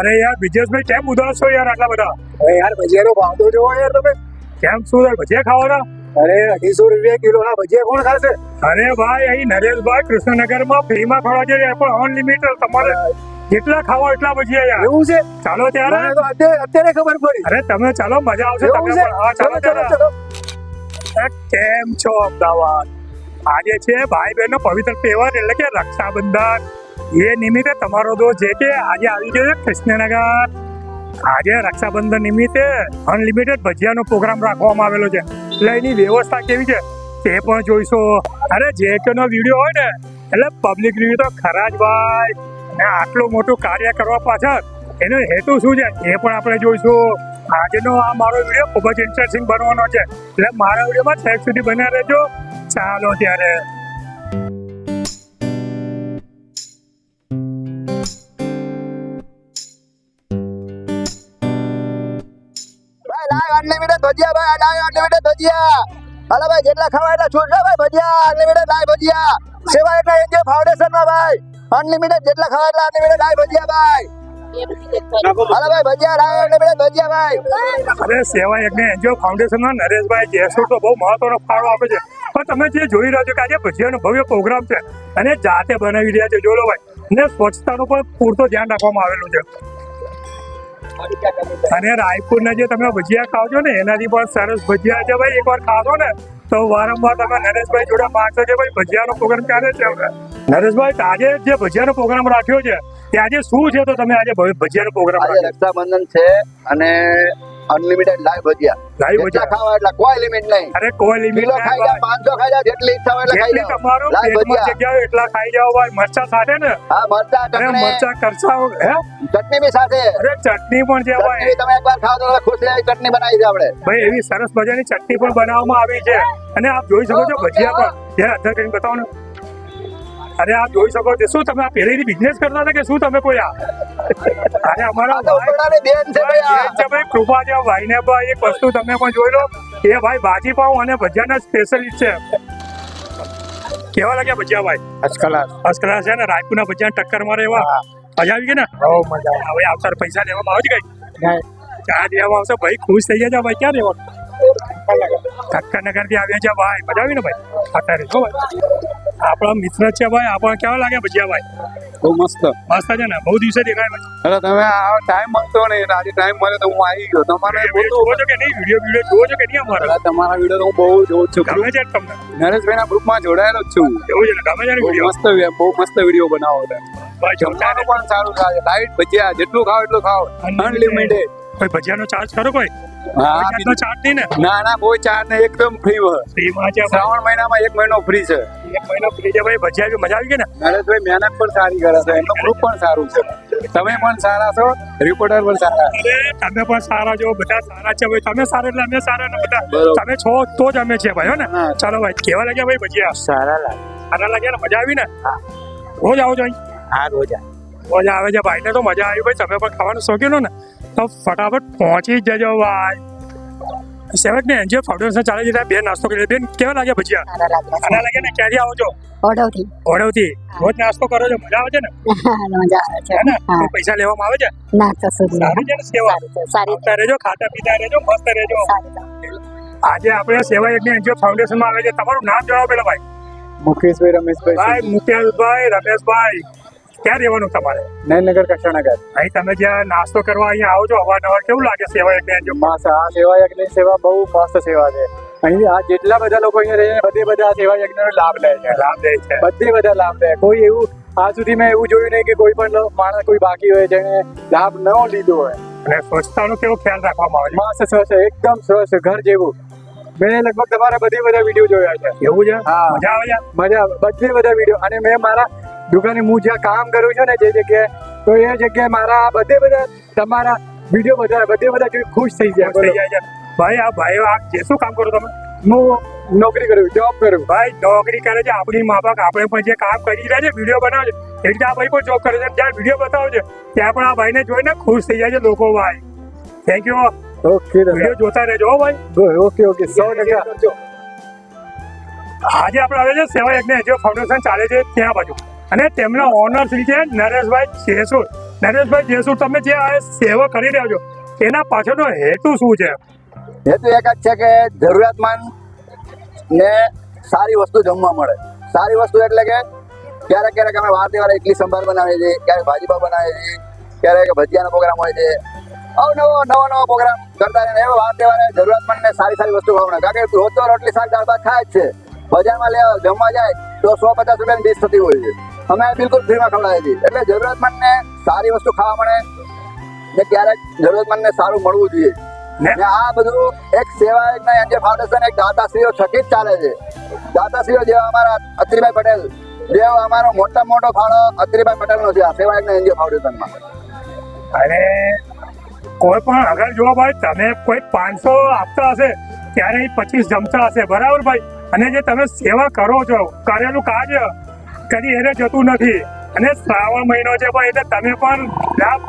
અરે યાર વિજેશભાઈ કેમ ઉદાસ છો યાર આટલા બધા? અરે યાર ભજીયાનો ભાવ તો જોવો યાર તમે. કેમ શું યાર ભજીયા ખાવાના? અરે અઢીસો રૂપિયા કિલોના ભજીયા કોણ ખાશે? અરે ભાઈ અહીં નરેશભાઈ કૃષ્ણનગરમાં ફ્રીમાં ખવડા છે યાર પણ અનલિમિટેડ તમારે જેટલા ખાવો એટલા ભજીયા યાર? એવું છે? ચાલો ત્યારે. અત્યારે ખબર પડી. અરે તમે ચાલો મજા આવશે તમને હા ચાલો ચલો કેમ છો અમદાવાદ? આજે છે ભાઈ બહેનનો પવિત્ર તહેવાર એટલે કે રક્ષાબંધન. એ નિમિત્તે તમારો દોસ્ત જે કે આજે આવી ગયો છે કૃષ્ણનગર. આજે રક્ષાબંધન નિમિત્તે અનલિમિટેડ ભજીયાનો પ્રોગ્રામ રાખવામાં આવેલો છે. એટલે એની વ્યવસ્થા કેવી છે તે પણ જોઈશો. અરે જે કેનો વીડિયો હોય ને, એટલે પબ્લિક રિવ્યુ તો ખરા જ ભાઈ. અને આટલું મોટું કાર્ય કરવા પાછળ એનો હેતુ શું છે એ પણ આપણે જોઈશું. આજનો આ મારો વીડિયો ખૂબ જ ઇન્ટરેસ્ટિંગ બનવાનો છે. એટલે મારા વિડીયોમાં છેક સુધી બન્યા રહેજો. ચાલો ત્યારે. અનલિમિટેડ ભજીયા ભાઈ લાઈવ અનલિમિટેડ ભજીયા. હાલો ભાઈ, જેટલા ખાવા એટલા છૂટશે ભાઈ, ભજીયા, અનલિમિટેડ લાઈવ ભજીયા. સેવા એટલે એનજીઓ ફાઉન્ડેશનમાં ભાઈ. અનલિમિટેડ જેટલા ખાવા એટલા અનલિમિટેડ લાઈવ ભજીયા ભાઈ. હાલો ભાઈ, ભજીયા લાઈવ અનલિમિટેડ ભજીયા ભાઈ. અરે, સેવા યજ્ઞ એનજીઓ માં નરેશભાઈ જેસો તો બહુ મહત્વનો ફાળો આપે છે. પણ તમે જે જોઈ રહ્યા છો કે આજે ભજીયાનો ભવ્ય પ્રોગ્રામ છે અને જાતે બનાવી રહ્યા છે જોડો ભાઈ. અને સ્વચ્છતાનું પણ પૂરતો ધ્યાન રાખવામાં આવેલું છે. અને રાયપુરના જે તમે ભજીયા ખાવ છો ને એનાથી પણ સરસ ભજીયા છે ભાઈ. એકવાર ખાશો ને તો વારંવાર તમે નરેશભાઈ જોડે માંગશો કે ભાઈ ભજીયાનો પ્રોગ્રામ ક્યારે છે હવે. નરેશભાઈ આજે જે ભજીયાનો પ્રોગ્રામ રાખ્યો છે તે આજે શું છે? તો તમે આજે ભજીયાનો પ્રોગ્રામ રક્ષાબંધન છે અને unlimited live bhajiya live bhajiya ખાવા એટલે કોઈ લિમિટ નહીં. અરે કોઈ લિમિટ કિલો ખાઈ જાવ પાંચસો ખાઈ જાવ જેટલી ઈચ્છા હોય એટલે ખાઈ જાવ તમારું લાઈવ પેટમાં જગ્યા એટલા ખાઈ જાવ ભાઈ મરચા સાથે ને? હા મરચા ચટણી. મરચા કરસા હે ચટણી બી સાથે. અરે ચટણી પણ છે ભાઈ તમે એકવાર ખાવ તો ખુશ થઈ ચટણી બનાવી છે આપણે. ભાઈ એવી સરસ મજાની ચટણી પણ બનાવવામાં આવી છે. અને આપ જોઈ શકો છો ભજીયા પણ. જે અધર કરીને બતાવો ને. અરે આ જોઈ શકો છો શું તમે આ પહેલેથી બિઝનેસ કરતા હતા કે શું તમે કોઈ આ? અરે અમારા ભાઈ બેન છે ભાઈ ને છે ભાઈ કૃપા ભાઈ એક વસ્તુ તમે પણ જોઈ લો. એ ભાઈ ભાજી પાઉં અને ભજીયાના સ્પેશિયલિસ્ટ છે. કેવા લાગ્યા ભજીયા ભાઈ? અસકલાસ અસ્કરા છે ને રાજપુરના ભજીયા ટક્કર મારે એવા મજા આવી ગઈ ને? બહુ મજા હવે આવતા પૈસા લેવામાં આવે ગઈ કઈ ચા દેવામાં આવશે? ભાઈ ખુશ થઈ જાય ભાઈ ક્યાં રહેવાનું? ટક્કર નગરથી આવ્યા છે ભાઈ મજા આવી ને ભાઈ? અત્યારે આપણા મિત્ર છે ભાઈ આપણે કેવા લાગે ભજીયા ભાઈ? બહુ મસ્ત. મસ્ત છે ને? બહુ દિવસે દેખાય ભાઈ. અરે તમે આ ટાઈમ મળતો ને આજે ટાઈમ મળે તો હું આવી ગયો. તમારે જોવો છો કે નહીં? વીડિયો વીડિયો જોવો છો કે નહીં અમારા? તમારા વીડિયો તો હું બહુ જોઉં છું. ગમે છે તમને. નરેશભાઈના ગ્રુપમાં જોડાયેલો જ છું. એવું છે ને? ગમે છે વીડિયો? મસ્ત બહુ મસ્ત વીડિયો બનાવો તમે. ભાઈ જમવાનું પણ સારું થાય. લાઈટ ભજીયા જેટલું ખાવ એટલું ખાવ. અનલિમિટેડ કોઈ ભજીયાનો ચાર્જ ખરો કોઈ? હા. કોઈ ચાર્જ નહીં ને? ના ના કોઈ ચાર્જ નહીં એકદમ ફ્રી હોય. ફ્રીમાં છે શ્રાવણ મહિનામાં એક મહિનો ફ્રી છે. એક મહિનો ફ્રી છે ભાઈ ભજીયા બી મજા આવી ગઈ ને? નરેશભાઈ મહેનત પણ સારી કરે છે એમનું ગ્રુપ પણ સારું છે. તમે પણ સારા છો રિપોર્ટર પણ સારા. અરે તમે પણ સારા છો બધા સારા છે ભાઈ. તમે સારા એટલે અમે સારા ને બધા. તમે છો તો જ અમે છે ભાઈ હો ને? ચાલો ભાઈ કેવા લાગ્યા ભાઈ ભજીયા? સારા લાગ્યા. સારા લાગ્યા ને? મજા આવી ને? રોજ આવો છો અહીં? હા રોજા રોજ આવે છે ભાઈને તો મજા આવી ભાઈ. તમે પણ ખાવાનું શોખીન ને? તો ફટાફટ પહોંચી જજો ભાઈ. સેવક ને એનજીઓ ફાઉન્ડેશન ચાલે છે બે નાસ્તો કરી બેન કેવા લાગ્યા ભજીયા? સારા લાગે ને? ક્યાંથી આવો છો? ઓઢવથી ઓળવથી રોજ નાસ્તો કરો છો? મજા આવે છે ને? મજા આવે છે. ને? પૈસા લેવામાં આવે છે? ના કશું જ સારી છે ને સેવા? સારી રહેજો ખાતા પીતા રહેજો મસ્ત રહેજો. આજે આપણે સેવા યજ્ઞ એનજીઓ ફાઉન્ડેશનમાં આવે છે તમારું નામ જણાવો પેલા ભાઈ. મુકેશભાઈ રમેશભાઈ ભાઈ મુકેશભાઈ રમેશભાઈ. ક્યાં રહેવાનું તમારે? નયનગર કક્ષાનગર અહીં તમે જ્યાં નાસ્તો કરવા અહીંયા આવો છો અવારનવાર કેવું લાગે સેવા યજ્ઞ એનજીઓ આ સેવા યજ્ઞની સેવા બહુ મસ્ત સેવા છે. અહીં આ જેટલા બધા લોકો અહીંયા રહે છે બધે બધા આ સેવા યજ્ઞનો લાભ લે છે. લાભ લે છે. બધે બધા લાભ લે. કોઈ એવું આજ સુધી મેં એવું જોયું નહીં કે કોઈ પણ માણસ કોઈ બાકી હોય જેને લાભ ન લીધો હોય. અને સ્વચ્છતાનો કેવો ખ્યાલ રાખવામાં આવે મસ્ત સ્વચ્છ એકદમ સ્વચ્છ ઘર જેવું. મેં લગભગ તમારા બધે બધા વીડિયો જોયા છે. છે એવું છે. મજા આવે છે? મજા. બધે બધા વીડિયો. અને મેં મારા દુકાને હું જ્યાં કામ કરું છું ને જે જગ્યાએ તો એ જગ્યાએ મારા બધે બધા તમારા વીડિયો બધા બધે બધા જોઈ ખુશ થઈ જાય ભાઈ આ ભાઈ આ જે શું કામ કરો તમે? હું નોકરી કરું જોબ કરું. ભાઈ નોકરી કરે છે આપણી મા બાપ આપણે પણ જે કામ કરી રહ્યા છે વીડિયો બનાવે છે. એટલે આ ભાઈ પણ જોબ કરે છે જ્યાં વીડિયો બતાવે છે ત્યાં પણ આ ભાઈને જોઈને ખુશ થઈ જાય છે લોકો ભાઈ. થેન્ક યુ ઓકે વીડિયો જોતા રહેજો ભાઈ. ઓકે ઓકે સો ટકા. આજે આપણે આવે છે સેવા યજ્ઞ એજીઓ ફાઉન્ડેશન ચાલે છે ત્યાં બાજુ. અને તેમના ઓનર શ્રી છે નરેશભાઈ જેસુર. નરેશભાઈ જેસુર, તમે જે આ સેવા કરી રહ્યા છો, એના પાછળનો હેતુ શું છે? હેતુ એક જ છે કે જરૂરિયાતમંદ ને સારી વસ્તુ જમવા મળે. સારી વસ્તુ એટલે કે ક્યારેક ક્યારેક અમે વાર તહેવારે ઇડલી સંભાર બનાવીએ છીએ, ક્યારેક ભાજીપા બનાવીએ છીએ, ક્યારેક ભજીયાનો પ્રોગ્રામ હોય છે. અવનવો નવો નવો પ્રોગ્રામ કરતા રહીને એવા વાર તહેવારે જરૂરિયાતમંદને સારી સારી વસ્તુ ખવડાવે કારણ કે રોજ તો રોટલી, શાક, દાળ, ભાત ખાય જ છે. બજારમાં લેવા જમવા જાય તો સો પચાસ રૂપિયાની ડીશ થતી હોય છે. અમે બિલકુલ ફ્રીમાં ખવડાવીએ છીએ. એટલે જરૂરિયાતમંદને સારી વસ્તુ ખાવા મળે ને ક્યારેક જરૂરતમંદને સારું મળવું જોઈએ. ને- આ બધું એક સેવા એક એનજીઓ ફાઉન્ડેશન એક દાતાશ્રીઓ થકી જ ચાલે છે. દાતાશ્રીઓ જેવા અમારા અત્રીભાઈ પટેલ જેવો અમારો મોટા મોટો ફાળો અત્રીભાઈ પટેલનો છે આ સેવા એક એનજીઓ ફાઉન્ડેશનમાં. અને કોઈ પણ અગર જો ભાઈ તમે કોઈ પાંચસો આપતા હશે ત્યારે પચીસ જમતા હશે. બરાબર ભાઈ? અને જે તમે સેવા કરો છો કરેલું કાર્ય કદી એને જતું નથી. અને શ્રાવણ મહિનો છે ભાઈ એટલે તમે પણ લાભ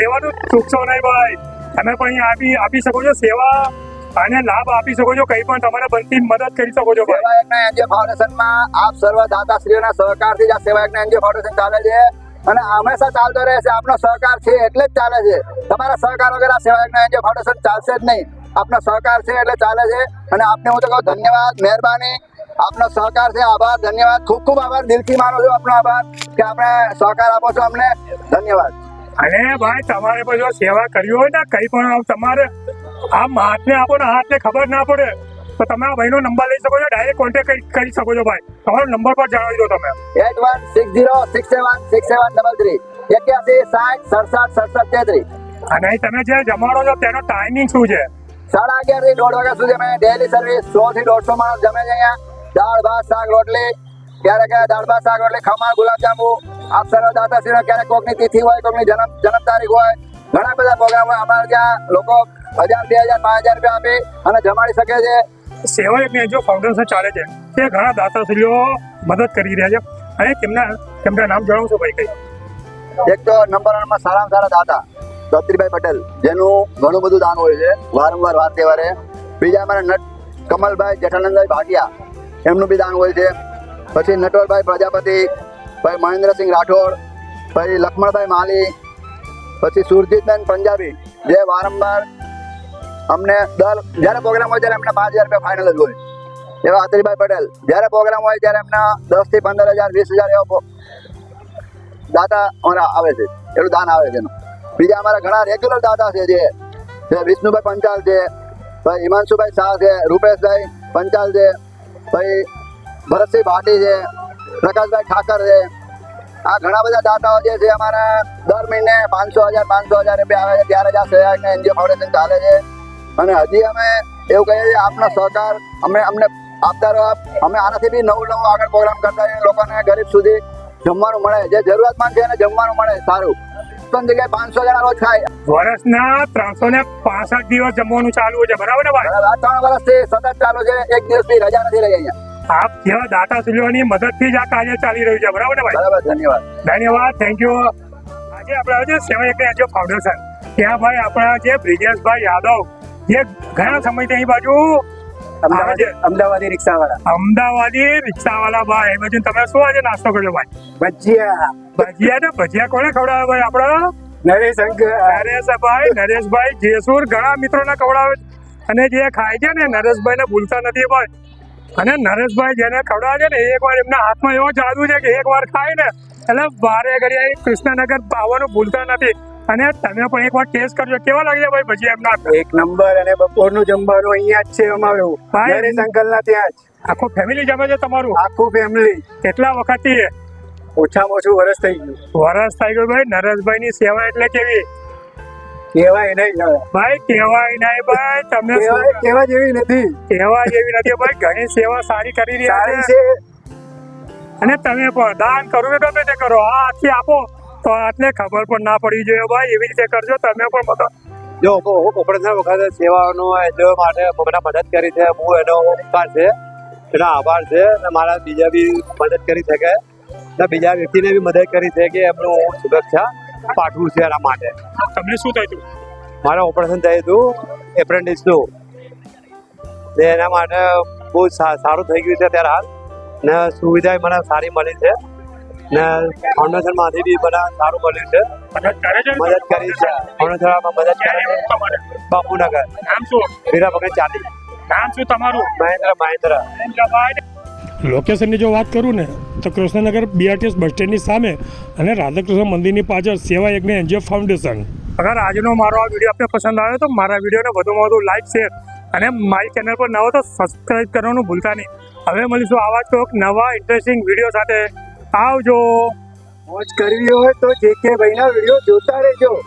લેવાનું ચૂકશો નહીં ભાઈ. તમે પણ અહીંયા આપી આપી શકો છો સેવા અને લાભ આપી શકો છો. કંઈ પણ તમારે બનતી મદદ કરી શકો છો ભાઈ. સેવા એનજીઓ ફાઉન્ડેશનમાં આપ સર્વ દાતાશ્રીઓના સહકારથી જ આ સેવા યજ્ઞ એનજીઓ ફાઉન્ડેશન ચાલે છે. અને હંમેશા ચાલતો રહેશે આપનો સહકાર છે એટલે જ ચાલે છે. તમારા સહકાર વગર આ સેવા યજ્ઞ એનજીઓ ફાઉન્ડેશન ચાલશે જ નહીં. આપનો સહકાર છે એટલે ચાલે છે. અને આપને હું તો કહું ધન્યવાદ, મહેરબાની. આપનો સહકાર છે આભાર ધન્યવાદ. ખૂબ ખૂબ આભાર. દિલથી માનું છું આપનો આભાર કે આપણે સહકાર આપો છો અમને. ધન્યવાદ. અને ભાઈ તમારે જો સેવા કરવી હોય ને કંઈ પણ તમારે આમ હાથને આપો ને હાથને ખબર ના પડે તો તમે આ ભાઈનો નંબર લઈ શકો છો ડાયરેક્ટ કોન્ટેક્ટ કરી શકો છો ભાઈ. તમારો નંબર પર જણાવી દો તમે. Eight one six zero six seven six seven double three. એક્યાસી સાઠ સડસઠ સડસઠ તેત્રીસ. અને તમે જે જમાડો છો તેનો ટાઈમિંગ શું છે? સાડા અગિયારથી દોઢ વાગ્યા સુધી અમે ડેલી સર્વિસ સો થી દોઢસો માણસ જમે છે અહીંયા. દાળ ભાત શાક રોટલી. ક્યારેક દાળ ભાત શાક રોટલી ખમણ ગુલાબજાંબુ. આપ સર્વ દાતાશ્રીનો ક્યારેક કોકની તિથિ હોય કોકની જન્મ જન્મ તારીખ હોય. ઘણા બધા પ્રોગ્રામ હોય અમારે ત્યાં લોકો હજાર બે હજાર પાંચ હજાર રૂપિયા આપી અને જમાડી શકે છે. સેવા એક જો ફાઉન્ડેશન ચાલે છે તે ઘણા દાતાશ્રીઓ મદદ કરી રહ્યા છે અને તેમના તેમના નામ જણાવશો ભાઈ કઈ. એક તો નંબર વનમાં સારામાં સારા દાતા દત્રીભાઈ પટેલ જેનું ઘણું બધું દાન હોય છે. વારંવાર વાર તહેવારે. બીજા અમારા નટ કમલભાઈ જેઠાનંદભાઈ ભાટિયા એમનું બી દાન હોય છે. પછી નટવરભાઈ પ્રજાપતિ ભાઈ મહેન્દ્રસિંહ રાઠોડ, પછી લક્ષ્મણભાઈ માલી, પછી સુરજીતબેન પંજાબી જે વારંવાર અમને દર, જ્યારે પ્રોગ્રામ હોય ત્યારે એમને પાંચ હજાર રૂપિયા ફાઇનલ જ હોય. એવા આત્રીભાઈ પટેલ, જ્યારે પ્રોગ્રામ હોય ત્યારે એમના દસથી પંદર હજાર, વીસ હજાર એવા દાતા અમારા આવે છે. એટલું દાન આવે છે એનું. બીજા અમારા ઘણા રેગ્યુલર દાતા છે જે વિષ્ણુભાઈ પંચાલ છે ભાઈ હિમાંશુભાઈ શાહ છે, રૂપેશભાઈ પંચાલ છે ભાઈ, ભરતસિંહ ભાટી છે, પ્રકાશભાઈ ઠાકર છે. આ ઘણા બધા દાતાઓ જે છે અમારા દર મહિને પાંચસો હજાર પાંચસો હજાર રૂપિયા આવે છે. ત્યારે જ આ સહાયક એનજીઓ ફાઉન્ડેશન ચાલે છે. અને હજી અમે એવું કહીએ છીએ, આપનો સહકાર, અમે અમને આપતા રહો અમે આનાથી બી નવું નવું આગળ પ્રોગ્રામ કરતા રહીએ લોકોને ગરીબ સુધી જમવાનું મળે. જે જરૂરિયાતમંદ છે એને જમવાનું મળે, સારું. ત્રણ જગ્યાએ પાંચસો જણા રોજ ખાય વર્ષના ત્રણસો ને પાસઠ દિવસ જમવાનું ચાલુ છે બરાબર ને ભાઈ? આ ત્રણ વર્ષથી સતત ચાલુ છે એક દિવસ બી રજા નથી રહી અહીંયા. આપ જેવા દાતાશ્રીઓની મદદથી જ આ કાર્ય ચાલી રહ્યું છે બરાબર ને ભાઈ? બરાબર ધન્યવાદ. ધન્યવાદ થેન્ક યુ આજે આપણે છે સેવા એક એનજીઓ ફાઉન્ડેશન ત્યાં ભાઈ આપણા જે બ્રિજેશભાઈ યાદવ જે ઘણા સમયથી અહીં બાજુ છે અમદાવાદી રિક્ષાવાળા. અમદાવાદી રિક્ષાવાળા ભાઈ. બાજુ તમે શું આજે નાસ્તો કર્યો ભાઈ? ભજીયા. ભજીયા ને? ભજીયા કોને ખવડાવે ભાઈ આપણા નરેશ નરેશભાઈ નરેશભાઈ જેસુર ઘણા મિત્રોને ખવડાવે અને જે ખાય છે ને નરેશભાઈ ને ભૂલતા નથી ભાઈ. અને નરેશભાઈ જેને ખવડાવે છે ને એક વાર એમના હાથમાં એવો જાદુ છે કે એક વાર ખાય ને એટલે વારે ઘડી કૃષ્ણનગર આવવાનું ભૂલતા નથી. અને તમે પણ એક વાર ટેસ્ટ કરજો. કેવા લાગે ભાઈ ભજી એમના એક નંબર અને બપોરનું જમવાનું અહીંયા જ છે અમારું. નરેશ અંકલ ના ત્યાં જ. આખો ફેમિલી જમે છે તમારું? આખું ફેમિલી કેટલા વખતથી ઓછામાં ઓછું વર્ષ થઈ ગયું. વરસ થઈ ગયું ભાઈ નરેશભાઈ ની સેવા એટલે કેવી? કેવાય નહીં. ભાઈ કેવાય નહીં ભાઈ તમે કહેવાય શું- જેવી નથી. કેવા જેવી નથી ભાઈ ઘણી સેવા સારી કરી રહ્યા છે. અને તમે પણ દાન કરવું ગમે તે કરો. આ આથી આપો. તો આટલે ખબર પણ ના પડવી જોઈએ. ભાઈ એવી રીતે કરજો તમે પણ બધા જો હું ઓપરેશન વખતે સેવાનો એટલો માટે મને મદદ કરી છે. હું એનો ઉપકાર છે. એનો આભાર છે. અને મારા બીજા બી મદદ કરી શકે. અને બીજા વ્યક્તિને બી મદદ કરી છે કે એમનું હું શુભેચ્છા પાઠવું છે એના માટે. તમને શું થયું હતું? મારે ઓપરેશન થયું હતું એપ્રેન્ટિસનું ને. એના માટે બહુ સારું થઈ ગયું છે અત્યારે હાલ. ને સુવિધા મને સારી મળી છે. ને ફાઉન્ડેશનમાંથી બી બધા સારું મળ્યું છે. મદદ કરે છે. મદદ કરી છે. ફાઉન્ડેશનમાં મદદ કરી બાપુનગર. નામ શું? વીરા ભગત ચાલી. નામ શું તમારું? મહેન્દ્ર મહેન્દ્ર. લોકેશનની જો વાત કરું ને તો કૃષ્ણનગર બીઆરટીએસ બસ સ્ટેન્ડની સામે અને રાધાકૃષ્ણ મંદિરની પાછળ સેવા યજ્ઞ એનજીઓ ફાઉન્ડેશન. અગર આજનો મારો આ વીડિયો આપને પસંદ આવ્યો તો મારા વિડીયોને વધુમાં વધુ લાઈક શેર અને મારી ચેનલ પર નવો તો સબસ્ક્રાઈબ કરવાનું ભૂલતા નહીં. હવે મળીશું આવા જ કોઈક નવા ઇન્ટરેસ્ટિંગ વીડિયો સાથે. આવજો. મોજ કરવી હોય તો જે કે ભાઈના વીડિયો જોતા રહેજો.